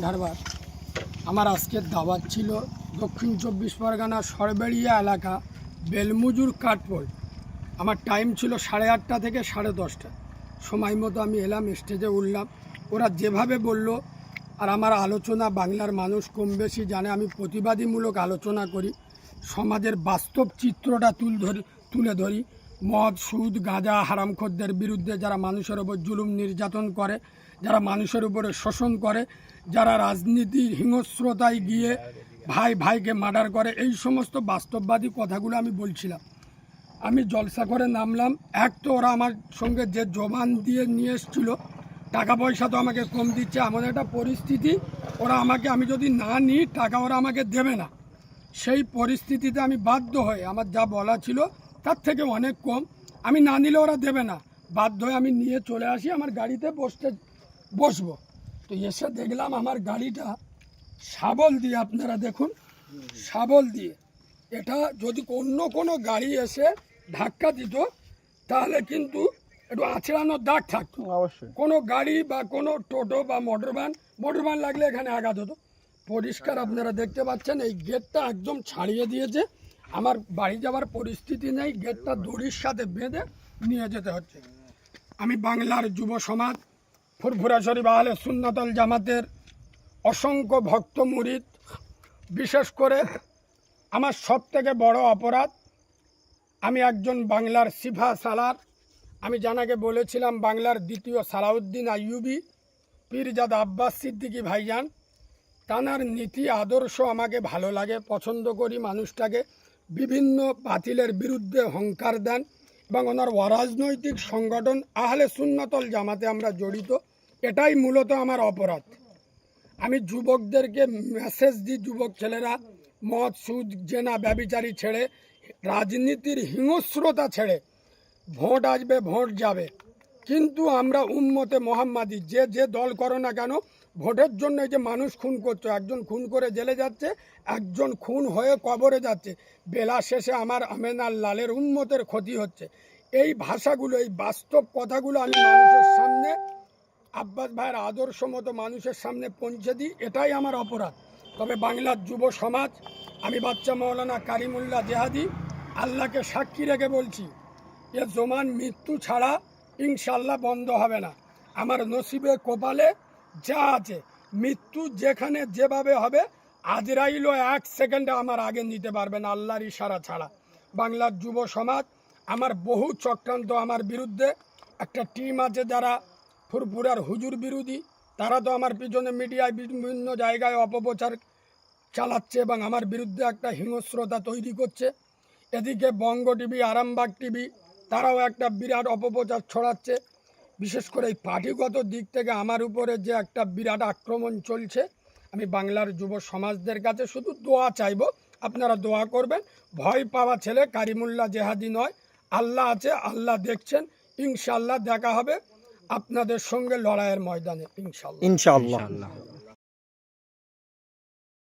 ধারবার। আমার আজকের দাওয়াত ছিল দক্ষিণ চব্বিশ পরগনা সরবেড়িয়া এলাকা বেলমুজুর কাঠপোল। আমার টাইম ছিল সাড়ে আটটা থেকে সাড়ে দশটা। সময় মতো আমি এলাম স্টেজে উঠলাম। ওরা যেভাবে বলল, আর আমার আলোচনা বাংলার মানুষ কম বেশি জানে, আমি প্রতিবাদীমূলক আলোচনা করি। সমাজের বাস্তব চিত্রটা তুল ধরি, তুলে ধরি। মদ, সুদ, গাঁজা হারামখোরদের বিরুদ্ধে যারা মানুষের ওপর জুলুম নির্যাতন করে, যারা মানুষের উপরে শোষণ করে, যারা রাজনীতির হিংস্রতায় গিয়ে ভাই ভাইকে মার্ডার করে, এই সমস্ত বাস্তববাদী কথাগুলো আমি বলছিলাম। আমি জলসা করে নামলাম। এক তো ওরা আমার সঙ্গে যে জবান দিয়ে নিয়ে এসছিল টাকা পয়সা তো আমাকে কম দিচ্ছে, এমন একটা পরিস্থিতি, ওরা আমাকে, আমি যদি না নিই, টাকা ওরা আমাকে দেবে না। সেই পরিস্থিতিতে আমি বাধ্য হয়ে, আমার যা বলা ছিল তার থেকে অনেক কম। আমি না নিলে ওরা দেবে না। বাধ্য হয়ে আমি নিয়ে চলে আসি আমার গাড়িতে বসতে বসবো। তো এসে দেখলাম আমার গাড়িটা শাবল দিয়ে আপনারা দেখুন শাবল দিয়ে। এটা যদি অন্য কোনো গাড়ি এসে ধাক্কা দিত তাহলে কিন্তু একটু আছড়ানোর দাগ থাকতো। অবশ্যই। কোনো গাড়ি বা কোনো টোটো বা মোটর ভ্যান মোটর ভ্যান লাগলে এখানে আঘাত হতো। পরিষ্কার আপনারা দেখতে পাচ্ছেন এই গেটটা একদম ছাড়িয়ে দিয়েছে। আমার বাড়ি যাওয়ার পরিস্থিতি নেই, গেটটা দড়ির সাথে বেঁধে নিয়ে যেতে হচ্ছে। আমি বাংলার যুব সমাজ, ফুরফুরা শরীফ আহলে সুন্নাতল জামাতের অসংখ্য ভক্ত মুরিদ, বিশেষ করে আমার সব থেকে বড় অপরাধ, আমি একজন বাংলার সিফা সালার। আমি জানাকে বলেছিলাম, বাংলার দ্বিতীয় সালাউদ্দিন আইয়ুবি, পীরজাদা আব্বাস সিদ্দিকী ভাইজান, তানার নীতি, আদর্শ আমাকে ভালো লাগে, পছন্দ করি মানুষটাকে। বিভিন্ন বাতিলের বিরুদ্ধে হংকার দেন এবং ওনার অরাজনৈতিক সংগঠন আহলে সুন্নতল জামাতে আমরা জড়িত। এটাই মূলত আমার অপরাধ। আমি যুবকদেরকে মেসেজ দিই, যুবক ছেলেরা, মদ, সুদ, জেনা, ব্যবিচারী ছেড়ে, রাজনীতির হিংস্রতা ছেড়ে, ভোট আসবে, ভোট যাবে। কিন্তু আমরা উম্মতে মোহাম্মাদি, যে যে দল করো না কেন, ভোটের জন্য এই যে মানুষ খুন করছ, একজন খুন করে জেলে যাচ্ছে, একজন খুন হয়ে কবরে যাচ্ছে, বেলা শেষে আমার আমেনার লালের উন্মতের ক্ষতি হচ্ছে। এই ভাষাগুলো, এই বাস্তব কথাগুলো আমি মানুষের সামনে, আব্বাস ভাইয়ের আদর্শ মতো মানুষের সামনে পৌঁছে দিই, এটাই আমার অপরাধ। তবে বাংলার যুব সমাজ, আমি বাচ্চা মৌলানা কারিমুল্লাহ জেহাদি, আল্লাহকে সাক্ষী রেখে বলছি, এ জমান মৃত্যু ছাড়া ইনশাল্লাহ বন্ধ হবে না। আমার নসিবে কপালে যা আছে, মৃত্যু যেখানে যেভাবে হবে, আজরাইলও এক সেকেন্ডে আমার আগে নিতে পারবে না, আল্লাহর ইশারা ছাড়া। বাংলার যুব সমাজ, আমার বহু চক্রান্ত আমার বিরুদ্ধে, একটা টিম আছে যারা ফুরফুরার হুজুর বিরোধী, তারা তো আমার পিছনে মিডিয়ায় বিভিন্ন জায়গায় অপপ্রচার চালাচ্ছে এবং আমার বিরুদ্ধে একটা হিংস্রতা তৈরি করছে। এদিকে বঙ্গ টিভি, আরামবাগ টিভি তারাও একটা বিরাট অপপ্রচার ছড়াচ্ছে। বিশেষ করে এই পার্টিগত দিক থেকে আমার উপরে যে একটা বিরাট আক্রমণ চলছে আমি বাংলার যুব সমাজদের কাছে শুধু দোয়া চাইব আপনারা দোয়া করবেন। ভয় পাওয়া ছেলে কারিমুল্লাহ জেহাদি নয় আল্লাহ আছে আল্লাহ দেখছেন ইনশাল্লাহ দেখা হবে আপনাদের সঙ্গে লড়াইয়ের ময়দানে ইনশাল্লাহ ইনশাআল্লাহ।